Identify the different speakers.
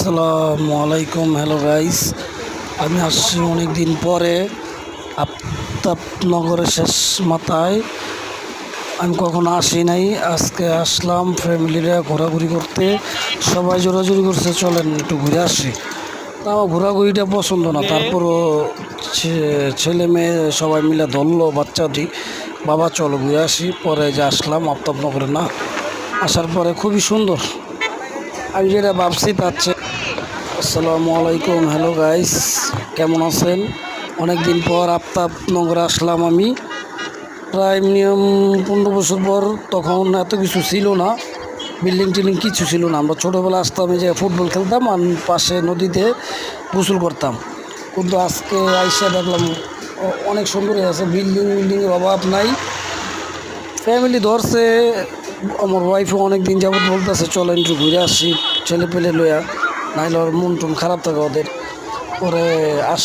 Speaker 1: আসসালামু আলাইকুম, hello guys আমি আসছি অনেক দিন পরে আফতাবনগরের শেষ মাথায়। আমি কখনো আসি নাই, আজকে আসলাম ফ্যামিলিরা ঘোরাঘুরি করতে। সবাই জোরাজুরি করছে, চলেন একটু ঘুরে আসি। তাও ঘোরাঘুরিটা পছন্দ না, তারপরও ছেলে মেয়ে সবাই মিলে ধরলো বাচ্চাটি। বাবা, চলো ঘুরে আসি, পরে যে আসলাম আফতাবনগরে না। আসার পরে খুবই সুন্দর। আমি যেটা ভাবছি তার চেয়ে আসসালামু আলাইকুম, হ্যালো গাইস কেমন আছেন? অনেক দিন পর আফতাবনগরে আসলাম আমি। প্রায় মিনিমাম পনেরো বছর পর তখন এত কিছু ছিল না, বিল্ডিং টিল্ডিং কিছু ছিল না। আমরা ছোটোবেলা আসতাম যে ফুটবল খেলতাম আর পাশে নদীতে গোসল করতাম। কিন্তু আজকে আইসা দেখলাম অনেক সুন্দর আছে, বিল্ডিং বিল্ডিংয়ের অভাব নাই। ফ্যামিলি ধরছে, আমার ওয়াইফও অনেক দিন যাবত বলতেছে চলো একটু ঘুরে আসি ছেলে পেলে লইয়া। নাইলে ওর মন টুন খারাপ থাকে ওদের। ওরে আস